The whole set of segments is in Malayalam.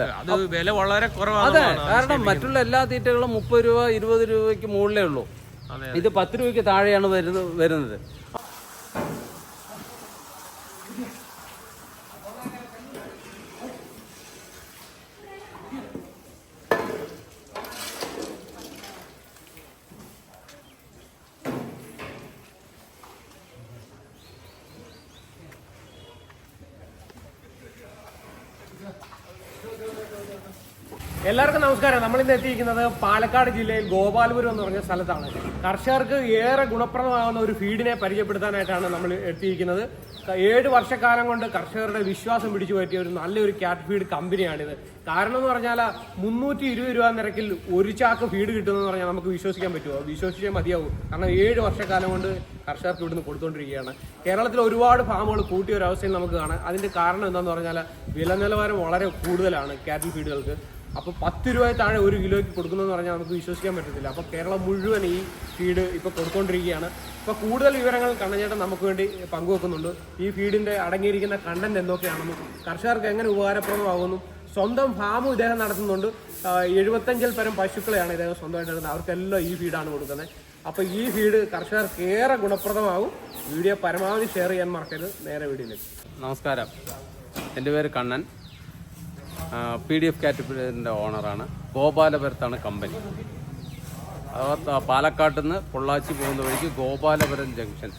അതെ. അത് വില വളരെ അതെ കുറവാണ് കാരണം മറ്റുള്ള എല്ലാ തീറ്റകളും മുപ്പത് രൂപ ഇരുപത് രൂപയ്ക്ക് മുകളിലേ ഉള്ളൂ. ഇത് പത്ത് രൂപയ്ക്ക് താഴെയാണ് വരുന്നത് വരുന്നത് എല്ലാവർക്കും നമസ്കാരം. നമ്മൾ ഇന്ന് എത്തിയിരിക്കുന്നത് പാലക്കാട് ജില്ലയിൽ ഗോപാലപുരം എന്ന് പറഞ്ഞ സ്ഥലത്താണ്. കർഷകർക്ക് ഏറെ ഗുണപ്രദമാകുന്ന ഒരു ഫീഡിനെ പരിചയപ്പെടുത്താനായിട്ടാണ് നമ്മൾ എത്തിയിരിക്കുന്നത്. ഏഴ് വർഷക്കാലം കൊണ്ട് കർഷകരുടെ വിശ്വാസം പിടിച്ചു പറ്റിയ ഒരു നല്ലൊരു ക്യാറ്റ് ഫീഡ് കമ്പനിയാണിത് കാരണം എന്ന് പറഞ്ഞാൽ മുന്നൂറ്റി ഇരുപത് രൂപ നിരക്കിൽ ഒരു ചാക്ക് ഫീഡ് കിട്ടുമെന്ന് പറഞ്ഞാൽ നമുക്ക് വിശ്വസിക്കാൻ പറ്റുമോ? വിശ്വസിച്ചേ മതിയാവും. കാരണം ഏഴ് വർഷക്കാലം കൊണ്ട് കർഷകർക്ക് ഇവിടുന്ന് കൊടുത്തുകൊണ്ടിരിക്കുകയാണ് കേരളത്തിൽ ഒരുപാട് ഫാമുകൾ കൂട്ടിയ ഒരു അവസ്ഥയിൽ നമുക്ക് കാണാം. അതിന്റെ കാരണം എന്താണെന്ന് പറഞ്ഞാൽ വില നിലവാരം വളരെ കൂടുതലാണ് ക്യാറ്റിൽ ഫീഡുകൾക്ക് അപ്പോൾ പത്ത് രൂപ താഴെ ഒരു കിലോയ്ക്ക് കൊടുക്കുന്നതെന്ന് പറഞ്ഞാൽ നമുക്ക് വിശ്വസിക്കാൻ പറ്റത്തില്ല. അപ്പോൾ കേരളം മുഴുവൻ ഈ ഫീഡ് ഇപ്പോൾ കൊടുത്തുകൊണ്ടിരിക്കുകയാണ് ഇപ്പൊ കൂടുതൽ വിവരങ്ങൾ കണ്ണഞ്ചേട്ടൻ നമുക്ക് വേണ്ടി പങ്കുവെക്കുന്നുണ്ട്. ഈ ഫീഡിന്റെ അടങ്ങിയിരിക്കുന്ന കണ്ടന്റ് എന്തൊക്കെയാണെന്നും കർഷകർക്ക് എങ്ങനെ ഉപകാരപ്രദമാകുന്നു സ്വന്തം ഫാമും ഇദ്ദേഹം നടത്തുന്നുണ്ട്. എഴുപത്തഞ്ചിൽ പരം പശുക്കളെയാണ് ഇദ്ദേഹം സ്വന്തമായിട്ട് എടുക്കുന്നത് അവർക്കെല്ലാം ഈ ഫീഡാണ് കൊടുക്കുന്നത്. അപ്പോൾ ഈ ഫീഡ് കർഷകർക്ക് ഏറെ ഗുണപ്രദമാകും. വീഡിയോ പരമാവധി ഷെയർ ചെയ്യാൻ മറക്കരുത്. നേരെ വീഡിയോയിലേക്ക്. നമസ്കാരം. എന്റെ പേര് കണ്ണൻ. പി ഡി എഫ് കാറ്റപ്പിലിന്റെ ഓണറാണ് ഗോപാലപുരത്താണ് കമ്പനി അതാ പാലക്കാട്ട് നിന്ന് പൊള്ളാച്ചി പോകുന്ന വഴിക്ക് ഗോപാലപുരം ജംഗ്ഷൻ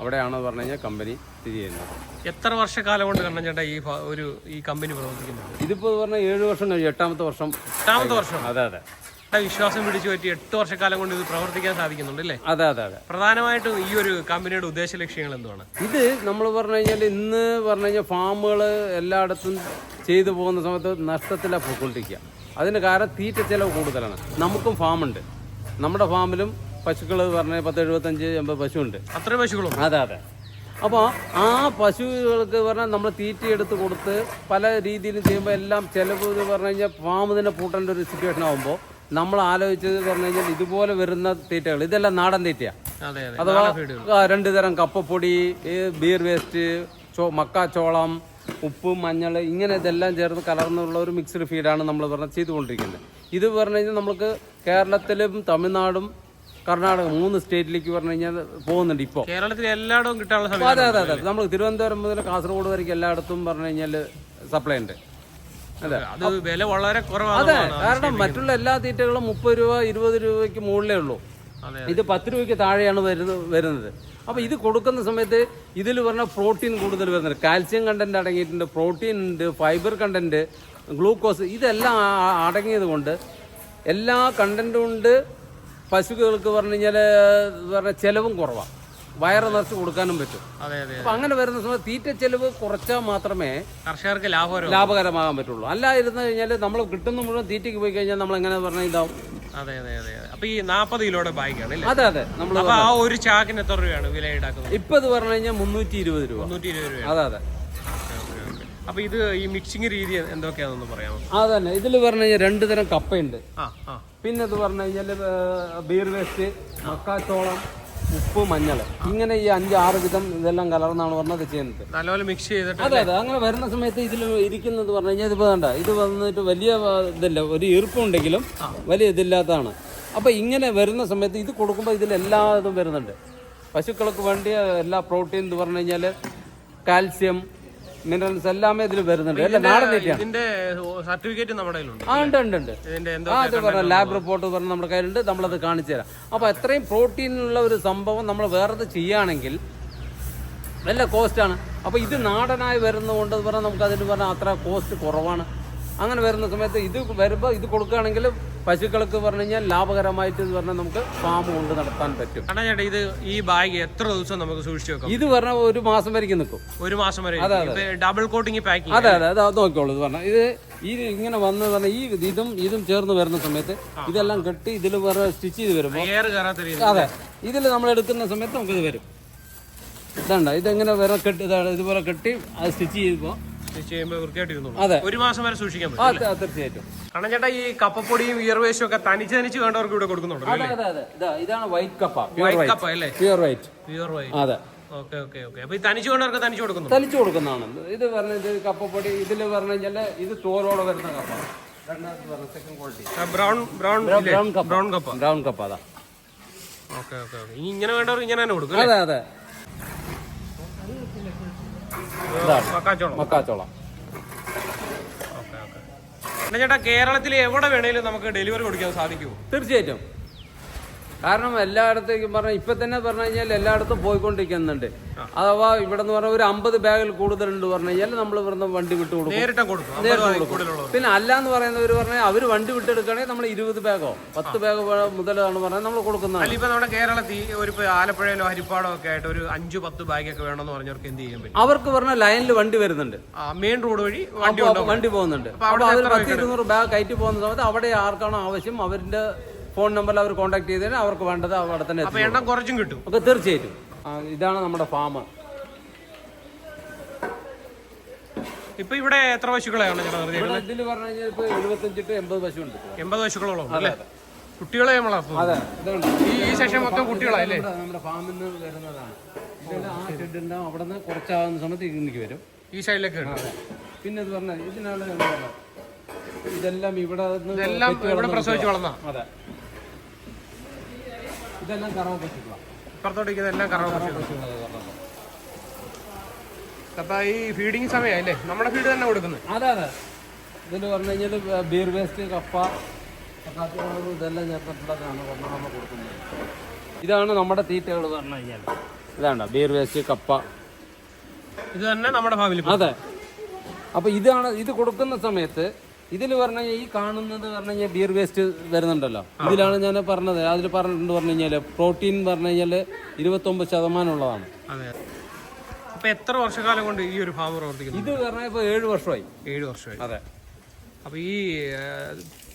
അവിടെയാണെന്ന് പറഞ്ഞു കഴിഞ്ഞാൽ കമ്പനി സ്ഥിതി ചെയ്യുന്നത്. എത്ര വർഷക്കാലം കൊണ്ട് കണ്ണൻ ചേട്ടാ ഈ ഒരു ഈ കമ്പനി പ്രവർത്തിക്കുന്നത്? ഇതിപ്പോൾ പറഞ്ഞാൽ ഏഴ് വർഷം കഴിഞ്ഞു എട്ടാമത്തെ വർഷം എട്ടാമത്തെ വർഷം. അതെ അതെ. വിശ്വാസം പിടിച്ചു പറ്റി എട്ട് വർഷക്കാലം കൊണ്ട് ഇത് പ്രവർത്തിക്കാൻ സാധിക്കുന്നുണ്ട് അല്ലേ? അതെ അതെ അതെ. പ്രധാനമായിട്ടും ഈ ഒരു കമ്പനിയുടെ ഉദ്ദേശ ലക്ഷ്യങ്ങൾ എന്താണ് ഇത് നമ്മൾ പറഞ്ഞു കഴിഞ്ഞാൽ ഇന്ന് പറഞ്ഞു കഴിഞ്ഞാൽ ഫാമുകൾ എല്ലായിടത്തും ചെയ്തു പോകുന്ന സമയത്ത് നഷ്ടത്തിലാണ് പോയിക്കൊണ്ടിരിക്കുക. അതിന് കാരണം തീറ്റ ചിലവ് കൂടുതലാണ്. നമുക്കും ഫാമുണ്ട്. നമ്മുടെ ഫാമിലും പശുക്കൾ പറഞ്ഞ പത്ത് എഴുപത്തഞ്ച് എൺപത് പശുവുണ്ട്. അത്ര പശുക്കളും. അതെ അതെ. അപ്പോൾ ആ പശുക്കൾക്ക് പറഞ്ഞാൽ നമ്മൾ തീറ്റ എടുത്ത് കൊടുത്ത് പല രീതിയിലും ചെയ്യുമ്പോൾ എല്ലാം ചിലവ് എന്ന് പറഞ്ഞു കഴിഞ്ഞാൽ ഫാം തന്നെ പൂട്ടേണ്ട ഒരു സിറ്റുവേഷൻ ആകുമ്പോൾ നമ്മൾ ആലോചിച്ചത് പറഞ്ഞു കഴിഞ്ഞാൽ ഇതുപോലെ വരുന്ന തീറ്റകൾ ഇതെല്ലാം നാടൻ തീറ്റയാണ് അഥവാ രണ്ട് തരം കപ്പപ്പൊടി ബീർ വേസ്റ്റ് ചോ മക്കാച്ചോളം ഉപ്പ് മഞ്ഞൾ ഇങ്ങനെ ഇതെല്ലാം ചേർന്ന് കലർന്നുള്ള ഒരു മിക്സ്ഡ് ഫീഡാണ് നമ്മൾ പറഞ്ഞ ചെയ്തുകൊണ്ടിരിക്കുന്നത്. ഇത് പറഞ്ഞു കഴിഞ്ഞാൽ നമുക്ക് കേരളത്തിലും തമിഴ്നാടും കർണാടക മൂന്ന് സ്റ്റേറ്റിലേക്ക് പറഞ്ഞു കഴിഞ്ഞാൽ പോകുന്നുണ്ട് ഇപ്പോൾ കേരളത്തിൽ എല്ലായിടവും കിട്ടാനുള്ള അതെ അതെ അതെ. നമ്മൾ തിരുവനന്തപുരം മുതൽ കാസർഗോഡ് വരെയും എല്ലായിടത്തും പറഞ്ഞു കഴിഞ്ഞാൽ സപ്ലൈ ഉണ്ട്. അതെ. അത് വില വളരെ കുറവാണ് അതെ കാരണം മറ്റുള്ള എല്ലാ തീറ്റകളും മുപ്പത് രൂപ ഇരുപത് രൂപയ്ക്ക് മുകളിലേ ഉള്ളൂ. ഇത് പത്ത് രൂപയ്ക്ക് താഴെയാണ് വരുന്നത് വരുന്നത്. അപ്പോൾ ഇത് കൊടുക്കുന്ന സമയത്ത് ഇതിൽ പറഞ്ഞ പ്രോട്ടീൻ കൂടുതൽ വരുന്നുണ്ട് കാൽസ്യം കണ്ടന്റ് അടങ്ങിയിട്ടുണ്ട് പ്രോട്ടീൻ ഉണ്ട് ഫൈബർ കണ്ടന്റ് ഗ്ലൂക്കോസ് ഇതെല്ലാം അടങ്ങിയത് കൊണ്ട് എല്ലാ കണ്ടന്റും ഉണ്ട്. പശുക്കൾക്ക് പറഞ്ഞു കഴിഞ്ഞാൽ പറഞ്ഞ ചിലവും കുറവാണ് വയറ് നിറച്ച് കൊടുക്കാനും പറ്റും. അപ്പം അങ്ങനെ വരുന്ന സമയത്ത് തീറ്റ ചെലവ് കുറച്ചാൽ മാത്രമേ കർഷകർക്ക് ലാഭകരം ലാഭകരമാകാൻ പറ്റുള്ളൂ. അല്ല ഇരുന്ന് കഴിഞ്ഞാൽ നമ്മൾ കിട്ടുന്ന മുഴുവൻ തീറ്റയ്ക്ക് പോയി കഴിഞ്ഞാൽ നമ്മൾ എങ്ങനെ പറഞ്ഞാൽ ഇതാവും. അതെ അതെ അതെ അപ്പൊ ഈ നാപ്പത് കിലോയുടെ ബാഗാണ് അതെ അതെ. നമ്മൾ അപ്പൊ ആ ഒരു ചാക്കിന് എത്ര രൂപയാണ് വില ഈടാക്കുന്നത്? ഇപ്പൊ ഇത് പറഞ്ഞു കഴിഞ്ഞാൽ മുന്നൂറ്റി ഇരുപത് രൂപ. മുന്നൂറ്റി ഇരുപത് രൂപ അതെ. അതെ അപ്പൊ ഇത് ഈ മിക്സിംഗ് രീതി എന്തൊക്കെയാണെന്ന് പറയാമോ? അത് തന്നെ ഇതിൽ പറഞ്ഞു കഴിഞ്ഞാൽ രണ്ട് തരം കപ്പയുണ്ട്. പിന്നെ ഇത് പറഞ്ഞു കഴിഞ്ഞാൽ ബീർ വേസ്റ്റ് മക്കാച്ചോളം ഉപ്പ് മഞ്ഞൾ. ഇങ്ങനെ ഈ അഞ്ച് ആറ് വിധം ഇതെല്ലാം കലർന്നാണ് പറഞ്ഞത് ചെയ്യുന്നത്. നല്ലപോലെ മിക്സ് ചെയ്തിട്ട് അതെ അതെ. അങ്ങനെ വരുന്ന സമയത്ത് ഇതിൽ ഇരിക്കുന്നത് പറഞ്ഞു കഴിഞ്ഞാൽ ഇത് വേണ്ട ഇത് വന്നിട്ട് വലിയ ഇതല്ല ഒരു ഈർപ്പുണ്ടെങ്കിലും വലിയ ഇതില്ലാത്തതാണ്. അപ്പോൾ ഇങ്ങനെ വരുന്ന സമയത്ത് ഇത് കൊടുക്കുമ്പോൾ ഇതിൽ എല്ലാ ഇതും വരുന്നുണ്ട്. പശുക്കൾക്ക് വേണ്ടിയ എല്ലാ പ്രോട്ടീൻ എന്ന് പറഞ്ഞു കഴിഞ്ഞാൽ കാൽസ്യം മിനറൽസ് എല്ലാം ഇതിൽ വരുന്നുണ്ട്. അല്ല? നാടൻ തീറ്റയാണ് ഇതിന്റെ സർട്ടിഫിക്കറ്റ് നമ്മുടെ കയ്യിലുണ്ട്. ആ ഉണ്ട് ഉണ്ട് ഉണ്ട്. ഇതിന്റെ എന്തോ ആ അത് പറഞ്ഞ ലാബ് റിപ്പോർട്ട് പറഞ്ഞ നമ്മുടെ കയ്യിലുണ്ട്. നമ്മളത് കാണിച്ചു തരാം. അപ്പോൾ എത്രയും പ്രോട്ടീനുള്ള ഒരു സംഭവം നമ്മൾ വേറത് ചെയ്യുകയാണെങ്കിൽ നല്ല കോസ്റ്റ് ആണ്. അപ്പോൾ ഇത് നാടനായി വരുന്നതുകൊണ്ട് പറഞ്ഞാൽ നമുക്ക് അതിന് പറഞ്ഞാൽ അത്ര കോസ്റ്റ് കുറവാണ്. അങ്ങനെ വരുന്ന സമയത്ത് ഇത് വരുമ്പോൾ ഇത് കൊടുക്കുകയാണെങ്കിൽ പശുക്കൾക്ക് പറഞ്ഞു കഴിഞ്ഞാൽ ലാഭകരമായിട്ട് ഇത് പറഞ്ഞാൽ നമുക്ക് ഫാം കൊണ്ട് നടത്താൻ പറ്റും. അണ്ണാ ചേട്ടാ ഇത് ഈ ബാഗ് എത്ര ദിവസം നമുക്ക് സൂക്ഷിച്ചു വെക്കാം? ഇത് പറഞ്ഞ ഒരു മാസം വരെ നിൽക്കും. ഒരു മാസം വരെ അതെ അതെ. ഡബിൾ കോട്ടിങ് പാക്കിംഗ് അതെ അതെ അത് നോക്കിക്കോളൂ ഇത് പറഞ്ഞാൽ. ഇത് ഈ ഇങ്ങനെ വന്ന് പറഞ്ഞാൽ ഈ ഇതും ഇതും ചേർന്ന് വരുന്ന സമയത്ത് ഇതെല്ലാം കെട്ടി ഇതിൽ വേറെ സ്റ്റിച്ച് ചെയ്ത് വരുമ്പോൾ എയർ കയറാത്ത രീതി അതെ ഇതിൽ നമ്മൾ എടുക്കുന്ന സമയത്ത് നമുക്കിത് വരും. ഇതണ്ട ഇതെങ്ങനെ വേറെ കെട്ടി ഇതാണ് ഇതുപോലെ കെട്ടി അത് സ്റ്റിച്ച് ചെയ്യുമ്പോൾ ഒരു മാസം വരെ സൂക്ഷിക്കാൻ പറ്റും തീർച്ചയായിട്ടും. കാരണം ചേട്ടാ ഈ കപ്പപ്പൊടിയും ഇയർവേസ്റ്റും ഒക്കെ തനിച്ച് തനിച്ച് വേണ്ടവർക്ക് ഇവിടെ കൊടുക്കുന്നുണ്ടോ? ഇതാണ് വൈറ്റ് കപ്പ. വൈറ്റ് കപ്പ അല്ലേ? പ്യൂർ വൈറ്റ് പ്യൂർ വൈറ്റ് അതെ. Okay okay okay. അപ്പൊ ഈ തനിച്ചു കൊണ്ടവർക്ക് തനിച്ചു കൊടുക്കുന്നു തലിച്ചു കൊടുക്കുന്നതാണ്. ഇത് പറഞ്ഞ ഇത് കപ്പപ്പൊടി ഇതിൽ പറഞ്ഞു കഴിഞ്ഞാൽ ഇത് തോലോടെ വരുന്ന കപ്പ. ബ്രൗൺ ബ്രൗൺ ബ്രൗൺ കപ്പ. ബ്രൗൺ കപ്പ. അതാ. Okay okay okay. ഇങ്ങനെ വേണ്ടവർക്ക് ഇങ്ങനെ തന്നെ കൊടുക്കും അതെ അതെ. ഇതാണ്. മക്കാച്ചോളം. ചേട്ടാ കേരളത്തിൽ എവിടെ വേണേലും നമുക്ക് ഡെലിവറി കൊടുക്കാൻ സാധിക്കുമോ തീർച്ചയായിട്ടും. കാരണം എല്ലായിടത്തേക്കും പറഞ്ഞാൽ ഇപ്പൊ തന്നെ പറഞ്ഞു കഴിഞ്ഞാൽ എല്ലായിടത്തും പോയിക്കൊണ്ടിരിക്കുന്നുണ്ട്. അഥവാ ഇവിടെ നിന്ന് പറഞ്ഞാൽ ഒരു അമ്പത് ബാഗിൽ കൂടുതലുണ്ട് പറഞ്ഞു കഴിഞ്ഞാൽ നമ്മൾ ഇവിടുന്ന് വണ്ടി വിട്ട് കൊടുക്കും. നേരിട്ടും കൊടുക്കും. പിന്നെ അല്ല എന്ന് പറയുന്നവർ പറഞ്ഞാൽ അവർ വണ്ടി വിട്ടെടുക്കുകയാണെങ്കിൽ നമ്മൾ ഇരുപത് ബാഗോ പത്ത് ബാഗ് മുതലാണ് പറഞ്ഞാൽ നമ്മൾ കൊടുക്കുന്നത് ഇപ്പം നമ്മുടെ കേരളത്തിൽ ഒരു ആലപ്പുഴയിലോ ഹരിപ്പാടോ ഒക്കെ ആയിട്ട് ഒരു അഞ്ചു പത്ത് ബാഗൊക്കെ വേണമെന്ന് പറഞ്ഞവർക്ക് എന്ത് ചെയ്യാൻ പറ്റും? അവർക്ക് പറഞ്ഞ ലൈനിൽ വണ്ടി വരുന്നുണ്ട്. മെയിൻ റോഡ് വഴി വണ്ടി പോകുന്നുണ്ട്. അപ്പോൾ അവർ പത്ത് ഇരുന്നൂറ് ബാഗ് കയറ്റി പോകുന്ന സമയത്ത് അവിടെ ആർക്കാണോ ആവശ്യം അവരുടെ ഫോൺ നമ്പറിൽ അവർ കോൺടാക്ട് ചെയ്തതിന് അവർക്ക് വേണ്ടത് അവിടെ തന്നെ അപ്പൊ എത്തിച്ചു എണ്ണം കുറച്ചും കിട്ടും. ഒക്കെ തീർച്ചയായിട്ടും. ഇതാണ് നമ്മുടെ ഫാം ഇപ്പൊ ഇവിടെ എത്ര പശുക്കളെയാണ് ഇതിൽ പറഞ്ഞു കഴിഞ്ഞാൽ ഇപ്പൊ എഴുപത്തഞ്ച് ടു എൺപത് പശു ഉണ്ട് എൺപത് പശുക്കളോളം അല്ലേ? കുട്ടികളെ നമ്മൾ അതെ ഇതുണ്ട് ഈ ഈ സെഷൻ മൊത്തം കുട്ടികളല്ലേ നമ്മുടെ- ഫാമിൽ നിന്ന് വരുന്നതാണ്. ഇതെല്ലാം ആ ഷെഡ് ഉണ്ടാവും അവിടെ നിന്ന് കുറച്ചാകുന്ന സമയത്ത് ഇങ്ങനെക്ക് വരും. ഈ സൈഡിലേക്ക് പിന്നെ ഇത് പറഞ്ഞ ഇതിനാണ് ഇതെല്ലാം ഇവിടെ ഇതെല്ലാം ഇവിടെ പ്രസവിച്ച് വളർന്ന അതെ. ഇതെല്ലാം കറവ പശുക്കളാണ് ഇപ്പുറത്തോട്ടിരിക്കുന്ന എല്ലാം കറവ പശുക്കളാണ്. അപ്പൊ ഈ ഫീഡിങ് സമയമല്ലേ നമ്മുടെ ഫീഡ് തന്നെ കൊടുക്കുന്നത്. അതെ അതെ. ഇതിൽ പറഞ്ഞു കഴിഞ്ഞാൽ ബീർ വേസ്റ്റ് കപ്പ ചപ്പാത്തികൾ ഇതെല്ലാം ചേർത്തിട്ടുള്ളതാണ് നമ്മൾ കൊടുക്കുന്നത്. ഇതാണ് നമ്മുടെ തീറ്റകൾ പറഞ്ഞു കഴിഞ്ഞാൽ ഇതാണ് ബീർ വേസ്റ്റ് കപ്പ. ഇത് തന്നെ നമ്മുടെ ഫാമിലി അതെ. അപ്പൊ ഇതാണ് ഇത് കൊടുക്കുന്ന സമയത്ത് ഇതിൽ പറഞ്ഞു കഴിഞ്ഞാൽ ഈ കാണുന്നത് പറഞ്ഞു കഴിഞ്ഞാൽ ബിയർ വേസ്റ്റ് വരുന്നുണ്ടല്ലോ. ഇതിലാണ് ഞാൻ പറഞ്ഞത്. അതിൽ പറഞ്ഞിട്ടുണ്ട് പറഞ്ഞു കഴിഞ്ഞാൽ പ്രോട്ടീൻ പറഞ്ഞു കഴിഞ്ഞാൽ ഇരുപത്തൊമ്പത് ശതമാനം ഉള്ളതാണ്. അപ്പൊ എത്ര വർഷക്കാലം കൊണ്ട് ഈ ഒരു ഫാം പ്രവർത്തിക്കുന്നു? ഇത് പറഞ്ഞാൽ ഇപ്പൊ ഏഴ് വർഷമായി. ഏഴ് വർഷമായി. അതെ. അപ്പൊ ഈ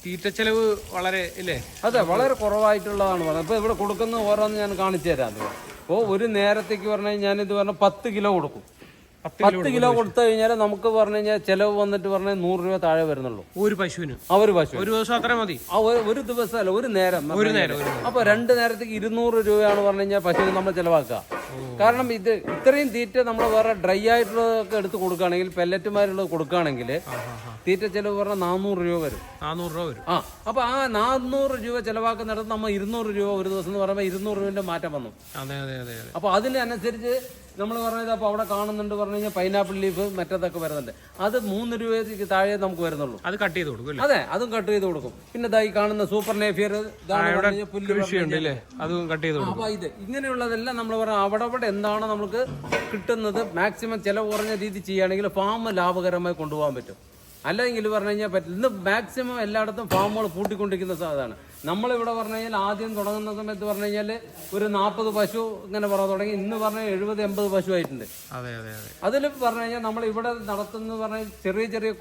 തീറ്റ ചെലവ് വളരെ ഇല്ലേ? അതെ വളരെ കുറവായിട്ടുള്ളതാണ് പറഞ്ഞത്. ഇപ്പൊ ഇവിടെ കൊടുക്കുന്ന ഓരോന്ന് ഞാൻ കാണിച്ചു തരാം. അപ്പോൾ ഒരു നേരത്തേക്ക് പറഞ്ഞാൽ ഞാൻ ഇത് പറഞ്ഞാൽ പത്ത് കിലോ കൊടുക്കും. പത്ത് കിലോ കൊടുത്തു കഴിഞ്ഞാൽ നമുക്ക് പറഞ്ഞു കഴിഞ്ഞാൽ ചെലവ് വന്നിട്ട് പറഞ്ഞാൽ നൂറ് രൂപ താഴെ വരുന്നുള്ളൂ. ഒരു പശുവിന്? ആ ഒരു പശു ഒരു ദിവസം അത്ര മതി. ആ ഒരു- ദിവസം അല്ല ഒരു നേരം. ഒരു നേരം അപ്പൊ രണ്ട് നേരത്തേക്ക് ഇരുന്നൂറ് രൂപയാണ് പറഞ്ഞു കഴിഞ്ഞാൽ പശുവിന് നമ്മൾ ചെലവാക്കുക. കാരണം ഇത് ഇത്രയും തീറ്റ നമ്മൾ വേറെ ഡ്രൈ ആയിട്ടുള്ളതൊക്കെ എടുത്ത് കൊടുക്കുകയാണെങ്കിൽ പെല്ലറ്റുമാരുള്ളത് കൊടുക്കുകയാണെങ്കിൽ തീറ്റ ചെലവ് പറഞ്ഞാൽ നാനൂറ് രൂപ വരും. നാനൂറ് രൂപ വരും. ആ അപ്പൊ ആ നാനൂറ് രൂപ ചെലവാക്കുന്നിടത്ത് നമ്മൾ ഇരുന്നൂറ് രൂപ ഒരു ദിവസം എന്ന് പറയുമ്പോൾ ഇരുന്നൂറ് രൂപന്റെ മാറ്റം വന്നു. അതെ അതെ അതെ. അപ്പൊ അതിനനുസരിച്ച് നമ്മൾ പറഞ്ഞത് അപ്പോൾ അവിടെ കാണുന്നുണ്ട് പറഞ്ഞു കഴിഞ്ഞാൽ പൈനാപ്പിൾ ലീഫ് മറ്റതൊക്കെ വരുന്നുണ്ട്. അത് മൂന്ന് രൂപയ്ക്ക് താഴെ നമുക്ക് വരുന്നുള്ളൂ. അത് കട്ട് ചെയ്ത് കൊടുക്കും അതെ അതും കട്ട് ചെയ്ത് കൊടുക്കും. പിന്നെ ഈ കാണുന്ന സൂപ്പർ നേഫിയർ അതും കട്ട് ചെയ്ത് കൊടുക്കും അപ്പൊ ഇത് ഇങ്ങനെയുള്ളതെല്ലാം നമ്മൾ പറഞ്ഞ അവിടെ അവിടെ എന്താണോ നമുക്ക് കിട്ടുന്നത് മാക്സിമം ചിലവ് കുറഞ്ഞ രീതി ചെയ്യുകയാണെങ്കിൽ ഫാം ലാഭകരമായി കൊണ്ടുപോകാൻ പറ്റും. അല്ലെങ്കിൽ പറഞ്ഞു കഴിഞ്ഞാൽ പറ്റില്ല ഇന്ന് മാക്സിമം എല്ലായിടത്തും ഫാമുകൾ പൂട്ടിക്കൊണ്ടിരിക്കുന്ന സാധനമാണ് നമ്മളിവിടെ പറഞ്ഞു കഴിഞ്ഞാൽ ആദ്യം തുടങ്ങുന്ന സമയത്ത് പറഞ്ഞു കഴിഞ്ഞാൽ ഒരു നാൽപ്പത് പശു ഇങ്ങനെ പറയാൻ തുടങ്ങി. ഇന്ന് പറഞ്ഞാൽ എഴുപത് എൺപത് പശു ആയിട്ടുണ്ട്. അതെ അതെ അതെ. അതിൽ പറഞ്ഞു കഴിഞ്ഞാൽ നമ്മൾ ഇവിടെ നടത്തുന്ന പറഞ്ഞാൽ ചെറിയ ചെറിയ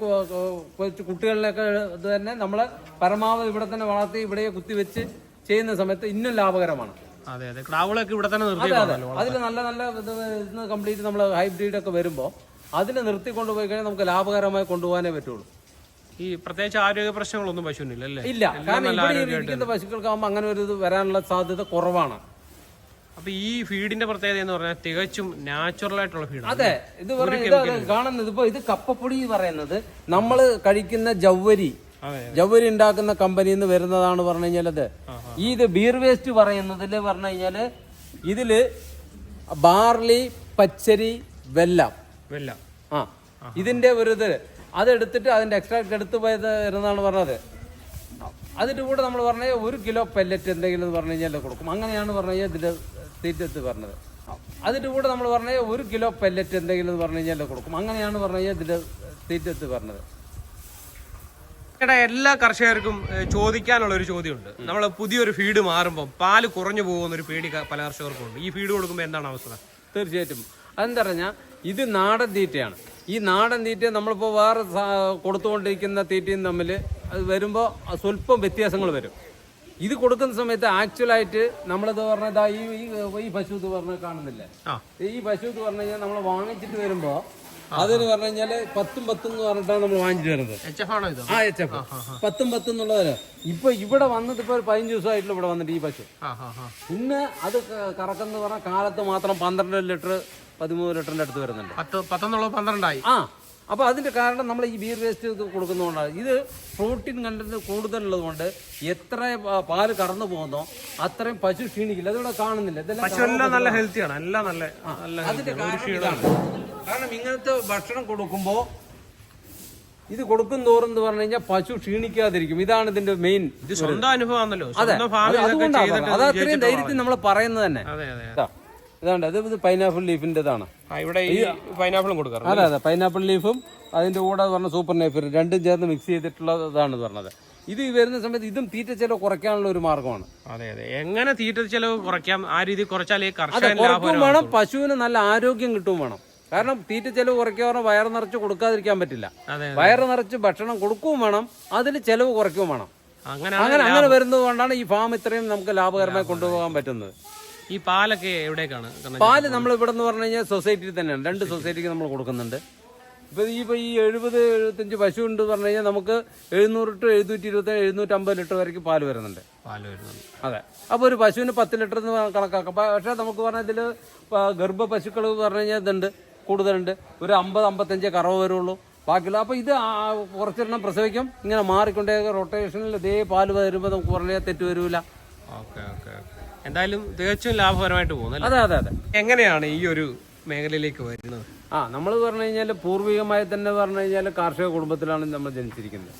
കൊച്ചു കുട്ടികളിലൊക്കെ ഇത് തന്നെ നമ്മൾ പരമാവധി ഇവിടെ തന്നെ വളർത്തി ഇവിടെ കുത്തിവെച്ച് ചെയ്യുന്ന സമയത്ത് ഇന്നും ലാഭകരമാണ്. അതെ അതെ. ക്രാവുകളൊക്കെ ഇവിടെ തന്നെ അതെ അതെ. അതിൽ നല്ല നല്ല ഇത് ഇന്ന് കംപ്ലീറ്റ് നമ്മൾ ഹൈബ്രിഡ് ഒക്കെ വരുമ്പോൾ അതിനെ നിർത്തി കൊണ്ടുപോയി കഴിഞ്ഞാൽ നമുക്ക് ലാഭകരമായി കൊണ്ടുപോകാനേ പറ്റുള്ളൂ. ഈ പ്രത്യേകിച്ച് ആരോഗ്യ പ്രശ്നങ്ങളൊന്നും പശുവിനില്ല അല്ലേ? ഇല്ല. കാരണം ഇവിടെ ഈ ഇരിക്കുന്ന പശുക്കൾക്കാകുമ്പോൾ അങ്ങനെ ഒരു ഇത് വരാനുള്ള സാധ്യത കുറവാണ്. അപ്പൊ ഈ ഫീഡിന്റെ പ്രത്യേകത എന്ന് പറഞ്ഞാൽ തികച്ചും നാച്ചുറൽ ആയിട്ടുള്ള ഫീഡ് അതെ. ഇത് കാണുന്നത്. ഇപ്പൊ ഇത് കപ്പപ്പൊടി പറയുന്നത് നമ്മൾ കഴിക്കുന്ന ജൗവരി ജൗവരി ഉണ്ടാക്കുന്ന കമ്പനിയിൽ നിന്ന് വരുന്നതാണ് പറഞ്ഞു കഴിഞ്ഞാൽ അത്. ഈ ഇത് ബീർ വേസ്റ്റ് പറയുന്നതിൽ പറഞ്ഞു കഴിഞ്ഞാൽ ഇതിൽ ബാർലി പച്ചരി വെല്ലം. വെല്ലം. ആ. ഇതിന്റെ ഒരു ഇത് അതെടുത്തിട്ട് അതിന്റെ എക്സ്ട്രാക്ട് എടുത്ത് പോയത് എന്നാണ് പറഞ്ഞത്. അതിന്റെ കൂടെ നമ്മൾ പറഞ്ഞ ഒരു കിലോ പെല്ലറ്റ് എന്തെങ്കിലും എന്ന് പറഞ്ഞു കഴിഞ്ഞാൽ കൊടുക്കും. അങ്ങനെയാണ് പറഞ്ഞു കഴിഞ്ഞാൽ തീറ്റ തീറ്റത്ത് പറഞ്ഞത്. അതിന്റെ കൂടെ നമ്മൾ പറഞ്ഞ ഒരു കിലോ പെല്ലറ്റ് എന്തെങ്കിലും എന്ന് പറഞ്ഞു കഴിഞ്ഞാൽ കൊടുക്കും. അങ്ങനെയാണ് പറഞ്ഞു കഴിഞ്ഞാൽ തീറ്റ തീറ്റത്ത് പറഞ്ഞത്. എല്ലാ കർഷകർക്കും ചോദിക്കാനുള്ള ഒരു ചോദ്യമുണ്ട്. നമ്മൾ പുതിയൊരു ഫീഡ് മാറുമ്പോൾ പാൽ കുറഞ്ഞു പോകുന്ന ഒരു പേടി പല കർഷകർക്കും ഉണ്ട്. ഈ ഫീഡ് കൊടുക്കുമ്പോൾ എന്താണ് അവസ്ഥ? തീർച്ചയായിട്ടും. അതെന്താ പറഞ്ഞാൽ ഇത് നാടൻ തീറ്റയാണ്. ഈ നാടൻ തീറ്റ നമ്മളിപ്പോൾ വേറെ കൊടുത്തുകൊണ്ടിരിക്കുന്ന തീറ്റയും തമ്മിൽ അത് വരുമ്പോൾ സ്വല്പം വ്യത്യാസങ്ങൾ വരും. ഇത് കൊടുക്കുന്ന സമയത്ത് ആക്ച്വലായിട്ട് നമ്മളിത് പറഞ്ഞാൽ ഈ ഈ- പശു ഇത് പറഞ്ഞ കാണുന്നില്ലേ? ഈ പശു എന്ന് പറഞ്ഞു കഴിഞ്ഞാൽ നമ്മൾ വാങ്ങിച്ചിട്ട് വരുമ്പോൾ അതിന് പറഞ്ഞു കഴിഞ്ഞാൽ പത്തും പത്തും എന്ന് പറഞ്ഞിട്ടാണ് നമ്മൾ വാങ്ങിച്ചു വരുന്നത് ആ എച്ച് എഫ് പത്തും പത്തും എന്നുള്ളതല്ല. ഇപ്പൊ ഇവിടെ വന്നിട്ട് ഇപ്പൊ ഒരു പതിനഞ്ച് ദിവസമായിട്ടുള്ള ഇവിടെ വന്നിട്ട് ഈ പശു. പിന്നെ അത് കറക്കെന്ന് പറഞ്ഞാൽ കാലത്ത് മാത്രം പന്ത്രണ്ട് ലിറ്റർ പതിമൂന്ന് ലിറ്ററിന്റെ അടുത്ത് വരുന്നുണ്ട്. പത്ത് പത്തൊന്നുള്ളത് പന്ത്രണ്ടായി. ആ അപ്പൊ അതിന്റെ കാരണം നമ്മൾ ഈ ബീർ വേസ്റ്റ് കൊടുക്കുന്നതുകൊണ്ടാണ്. ഇത് പ്രോട്ടീൻ കണ്ടന്റ് കൂടുതലുള്ളത് കൊണ്ട് എത്ര പാൽ കടന്നു പോകുന്നോ അത്രയും പശു ക്ഷീണിക്കില്ല. അതിവിടെ കാണുന്നില്ല. ഇതെല്ലാം നല്ല ഹെൽത്തിയാണ് എല്ലാം നല്ല അതിന്റെ കാരണം ഇങ്ങനത്തെ ഭക്ഷണം കൊടുക്കുമ്പോ ഇത് കൊടുക്കും തോറും എന്ന് പറഞ്ഞു കഴിഞ്ഞാൽ പശു ക്ഷീണിക്കാതിരിക്കും. ഇതാണ് ഇതിന്റെ മെയിൻ സ്വന്തം അനുഭവമാണല്ലോ. അതെ. അതുകൊണ്ടാണ് അത് അത്രയും ധൈര്യത്തിൽ നമ്മൾ പറയുന്നത് തന്നെ. അതെ അതെ ഇതാ, ഇതാണ്ട് അത് ഇത് പൈനാപ്പിൾ ലീഫിന്റെതാണ് ഇവിടെ ഈ പൈനാപ്പിളും കൊടുക്കാറ് അതെ അതെ പൈനാപ്പിൾ ലീഫും അതിന്റെ കൂടെ പറഞ്ഞ സൂപ്പർ നൈഫിൽ രണ്ടും ചേർന്ന് മിക്സ് ചെയ്തിട്ടുള്ളതാണ് പറഞ്ഞത്. ഇത് വരുന്ന സമയത്ത് ഇതും തീറ്റ ചെലവ് കുറയ്ക്കാനുള്ള ഒരു മാർഗമാണ്. അതെ അതെ. എങ്ങനെ തീറ്റ ചെലവ് കുറയ്ക്കാം? ആ രീതി കുറച്ചാലേ കുറയ്ക്കും വേണം പശുവിന് നല്ല ആരോഗ്യം കിട്ടും വേണം. കാരണം തീറ്റ ചെലവ് കുറയ്ക്കാൻ പറഞ്ഞാൽ വയറ് നിറച്ച് കൊടുക്കാതിരിക്കാൻ പറ്റില്ല. വയറ് നിറച്ച് ഭക്ഷണം കൊടുക്കുകയും വേണം അതിൽ ചെലവ് കുറയ്ക്കുകയും വേണം. അങ്ങനെ അങ്ങനെ അങ്ങനെ വരുന്നത് കൊണ്ടാണ് ഈ ഫാം ഇത്രയും നമുക്ക് ലാഭകരമായി. കൊണ്ടുപോകാൻ പറ്റുന്നത്. ഈ പാലൊക്കെ എവിടേക്കാണ്? പാൽ നമ്മൾ ഇവിടെ നിന്ന് പറഞ്ഞു കഴിഞ്ഞാൽ സൊസൈറ്റിയിൽ തന്നെയാണ്. രണ്ട് സൊസൈറ്റിക്ക് നമ്മൾ കൊടുക്കുന്നുണ്ട്. ഇപ്പൊ ഈ ഇപ്പൊ ഈ എഴുപത് എഴുപത്തഞ്ച് പശു ഉണ്ട് പറഞ്ഞു കഴിഞ്ഞാൽ നമുക്ക് എഴുന്നൂറ് ടു എഴുന്നൂറ്റി ഇരുപത്തി എഴുന്നൂറ്റമ്പത് ലിറ്റർ വരയ്ക്ക് പാൽ വരുന്നുണ്ട്. പാൽ വരുന്നുണ്ട്. അതെ. അപ്പോൾ ഒരു പശുവിന് പത്ത് ലിറ്റർ എന്ന് കണക്കാക്കാം. പക്ഷെ നമുക്ക് പറഞ്ഞാൽ ഇതിൽ ഗർഭ പശുക്കൾ പറഞ്ഞു കഴിഞ്ഞാൽ ഇതുണ്ട് കൂടുതലുണ്ട്. ഒരു അമ്പത് അമ്പത്തഞ്ചേ കറവ് വരുള്ളൂ. ബാക്കിയുള്ള അപ്പോൾ ഇത് കുറച്ചെണ്ണം പ്രസവിക്കും. ഇങ്ങനെ മാറിക്കൊണ്ടേ റൊട്ടേഷനിൽ ഇതേ പാൽ വരുമ്പോൾ നമുക്ക് പറഞ്ഞാൽ തെറ്റ് വരില്ല ഓക്കെ ഓക്കെ. എന്തായാലും തികച്ചും ലാഭകരമായിട്ട് പോകുന്നു അല്ലേ? അതെ അതെ അതെ. എങ്ങനെയാണ് ഈ ഒരു മേഖലയിലേക്ക് വരുന്നത്? ആ നമ്മൾ പറഞ്ഞു കഴിഞ്ഞാൽ പൂർവികമായി തന്നെ പറഞ്ഞു കഴിഞ്ഞാൽ കാർഷിക കുടുംബത്തിലാണ് നമ്മൾ ജനിച്ചിരിക്കുന്നത്.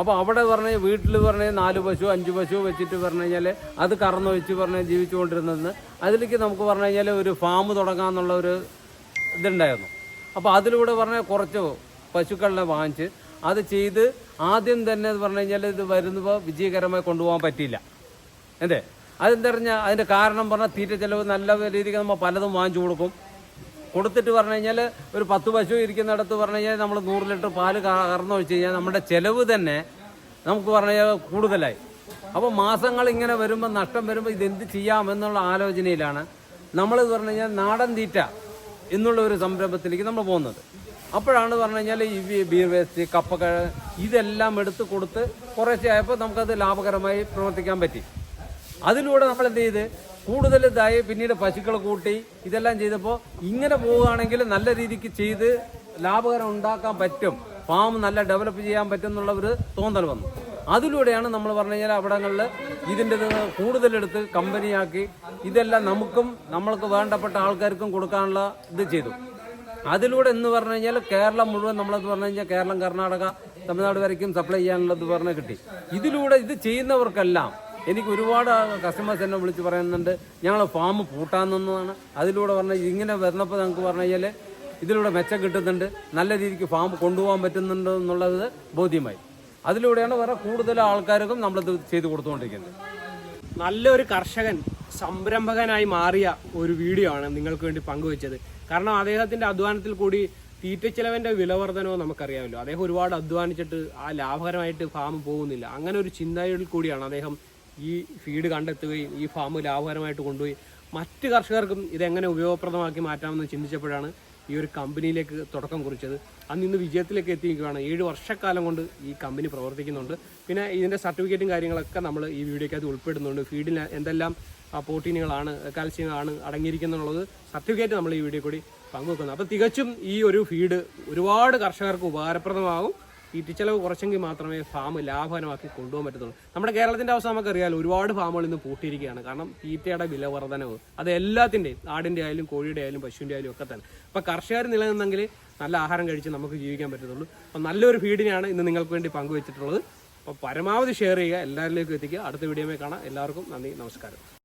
അപ്പോൾ അവിടെ പറഞ്ഞ വീട്ടിൽ പറഞ്ഞ നാല് പശു അഞ്ച് പശു വെച്ചിട്ട് പറഞ്ഞു കഴിഞ്ഞാൽ അത് കറന്നൊഴിച്ച് പറഞ്ഞ് ജീവിച്ചുകൊണ്ടിരുന്നത്. അതിലേക്ക് നമുക്ക് പറഞ്ഞു കഴിഞ്ഞാൽ ഒരു ഫാം തുടങ്ങാമെന്നുള്ള ഒരു ഇതുണ്ടായിരുന്നു. അപ്പോൾ അതിലൂടെ പറഞ്ഞാൽ കുറച്ച് പശുക്കളെ വാങ്ങിച്ച് അത് ചെയ്ത് ആദ്യം തന്നെ പറഞ്ഞു കഴിഞ്ഞാൽ ഇത് വരുന്നപ്പോൾ വിജയകരമായി കൊണ്ടുപോകാൻ പറ്റിയില്ല. അതെ? അതെന്താ പറഞ്ഞാൽ അതിന്റെ കാരണം പറഞ്ഞാൽ തീറ്റ ചിലവ് നല്ല രീതിക്ക് നമ്മൾ പലതും വാങ്ങിച്ചു കൊടുക്കും. കൊടുത്തിട്ട് പറഞ്ഞു കഴിഞ്ഞാൽ ഒരു പത്ത് പശു ഇരിക്കുന്നിടത്ത് പറഞ്ഞു കഴിഞ്ഞാൽ നമ്മൾ നൂറ് ലിറ്റർ പാൽ കറന്നു വെച്ച് കഴിഞ്ഞാൽ നമ്മുടെ ചിലവ് തന്നെ നമുക്ക് പറഞ്ഞു കൂടുതലായി. അപ്പോൾ മാസങ്ങൾ ഇങ്ങനെ വരുമ്പോൾ നഷ്ടം വരുമ്പോൾ ഇതെന്ത് ചെയ്യാമെന്നുള്ള ആലോചനയിലാണ് നമ്മൾ പറഞ്ഞു കഴിഞ്ഞാൽ നാടൻ തീറ്റ എന്നുള്ള ഒരു സംരംഭത്തിലേക്ക് നമ്മൾ പോകുന്നത്. അപ്പോഴാണ് പറഞ്ഞു കഴിഞ്ഞാൽ ഈ ബീർ വേസ്റ്റ് കപ്പക്കഴ ഇതെല്ലാം എടുത്ത് കൊടുത്ത് കുറേശ്ശെ ആയപ്പോൾ നമുക്കത് ലാഭകരമായി പ്രവർത്തിക്കാൻ പറ്റി. അതിലൂടെ നമ്മൾ എന്ത് ചെയ്ത്? കൂടുതൽ ഇതായി പിന്നീട് പശുക്കൾ കൂട്ടി ഇതെല്ലാം ചെയ്തപ്പോൾ ഇങ്ങനെ പോവുകയാണെങ്കിൽ നല്ല രീതിക്ക് ചെയ്ത് ലാഭകരം ഉണ്ടാക്കാൻ പറ്റും. ഫാം നല്ല ഡെവലപ്പ് ചെയ്യാൻ പറ്റും എന്നുള്ള ഒരു തോന്നൽ വന്നു. അതിലൂടെയാണ് നമ്മൾ പറഞ്ഞു കഴിഞ്ഞാൽ അവിടങ്ങളിൽ ഇതിന്റെ ഇത് കൂടുതലെടുത്ത് കമ്പനിയാക്കി ഇതെല്ലാം നമുക്കും നമ്മൾക്ക് വേണ്ടപ്പെട്ട ആൾക്കാർക്കും കൊടുക്കാനുള്ള ഇത് ചെയ്തു. അതിലൂടെ എന്ന് പറഞ്ഞു കഴിഞ്ഞാൽ കേരളം മുഴുവൻ നമ്മളത് പറഞ്ഞു കഴിഞ്ഞാൽ കേരളം കർണാടക തമിഴ്നാട് വരയ്ക്കും സപ്ലൈ ചെയ്യാനുള്ളത് പറഞ്ഞ് കിട്ടി. ഇതിലൂടെ ഇത് ചെയ്യുന്നവർക്കെല്ലാം എനിക്ക് ഒരുപാട് കസ്റ്റമേഴ്സ് എന്നെ വിളിച്ച് പറയുന്നുണ്ട്. ഞങ്ങൾ ഫാം പൂട്ടാന്നതാണ് അതിലൂടെ പറഞ്ഞാൽ ഇങ്ങനെ വരുന്നപ്പോൾ നമുക്ക് പറഞ്ഞു കഴിഞ്ഞാൽ ഇതിലൂടെ മെച്ചം കിട്ടുന്നുണ്ട്. നല്ല രീതിക്ക് ഫാം കൊണ്ടുപോകാൻ പറ്റുന്നുണ്ട് എന്നുള്ളത് ബോധ്യമായി. അതിലൂടെയാണ് വേറെ കൂടുതൽ ആൾക്കാർക്കും നമ്മളിത് ചെയ്ത് കൊടുത്തുകൊണ്ടിരിക്കുന്നത്. നല്ലൊരു കർഷകൻ സംരംഭകനായി മാറിയ ഒരു വീഡിയോ ആണ് നിങ്ങൾക്ക് വേണ്ടി പങ്കുവച്ചത്. കാരണം അദ്ദേഹത്തിന്റെ അധ്വാനത്തിൽ കൂടി തീറ്റ ചെലവിന്റെ വിലവർധനവും നമുക്കറിയാമല്ലോ. അദ്ദേഹം ഒരുപാട് അധ്വാനിച്ചിട്ട് ആ ലാഭകരമായിട്ട് ഫാം പോകുന്നില്ല. അങ്ങനെ ഒരു ചിന്തയിൽ കൂടിയാണ് അദ്ദേഹം ഈ ഫീഡ് കണ്ടെത്തുകയും ഈ ഫാം ലാഭകരമായിട്ട് കൊണ്ടുപോയി മറ്റ് കർഷകർക്കും ഇതെങ്ങനെ ഉപയോഗപ്രദമാക്കി മാറ്റാമെന്ന് ചിന്തിച്ചപ്പോഴാണ് ഈ ഒരു കമ്പനിയിലേക്ക് തുടക്കം കുറിച്ചത്. അന്ന് ഇന്ന് വിജയത്തിലേക്ക് എത്തിയിരിക്കുകയാണ്. ഏഴ് വർഷക്കാലം കൊണ്ട് ഈ കമ്പനി പ്രവർത്തിക്കുന്നുണ്ട്. പിന്നെ ഇതിന്റെ സർട്ടിഫിക്കറ്റും കാര്യങ്ങളൊക്കെ നമ്മൾ ഈ വീഡിയോക്കകത്ത് ഉൾപ്പെടുന്നുണ്ട്. ഫീഡിൽ എന്തെല്ലാം പ്രോട്ടീനുകളാണ് കാൽസ്യങ്ങളാണ് അടങ്ങിയിരിക്കുന്നുള്ളത് സർട്ടിഫിക്കറ്റ് നമ്മൾ ഈ വീഡിയോ കൂടി പങ്കുവെക്കുന്നത് അപ്പോൾ തികച്ചും ഈ ഒരു ഫീഡ് ഒരുപാട് കർഷകർക്ക് ഉപകാരപ്രദമാകും. തീറ്റിച്ചെലവ് കുറച്ചെങ്കിൽ മാത്രമേ ഫാം ലാഭകരമാക്കി കൊണ്ടുപോകാൻ പറ്റത്തുള്ളൂ. നമ്മുടെ കേരളത്തിന്റെ അവസ്ഥ നമുക്കറിയാലോ ഒരുപാട് ഫാമുകൾ ഇന്ന് പൂട്ടിയിരിക്കുകയാണ്. കാരണം തീറ്റയുടെ വില വർധനവ്. അത് എല്ലാത്തിന്റെയും ആടിന്റെ ആയാലും കോഴിയുടെ ആയാലും പശുവിന്റെ ആയാലും ഒക്കെ തന്നെ. അപ്പോൾ കർഷകർ നിലനിന്നെങ്കിൽ നല്ല ആഹാരം കഴിച്ച് നമുക്ക് ജീവിക്കാൻ പറ്റത്തുള്ളൂ. അപ്പോൾ നല്ലൊരു ഫീഡിനെയാണ് ഇന്ന് നിങ്ങൾക്ക് വേണ്ടി പങ്കുവച്ചിട്ടുള്ളത്. അപ്പോൾ പരമാവധി ഷെയർ ചെയ്യുക എല്ലാവരിലേക്കും എത്തിക്കുക. അടുത്ത വീഡിയോയിൽ കാണാം. എല്ലാവർക്കും നന്ദി നമസ്കാരം.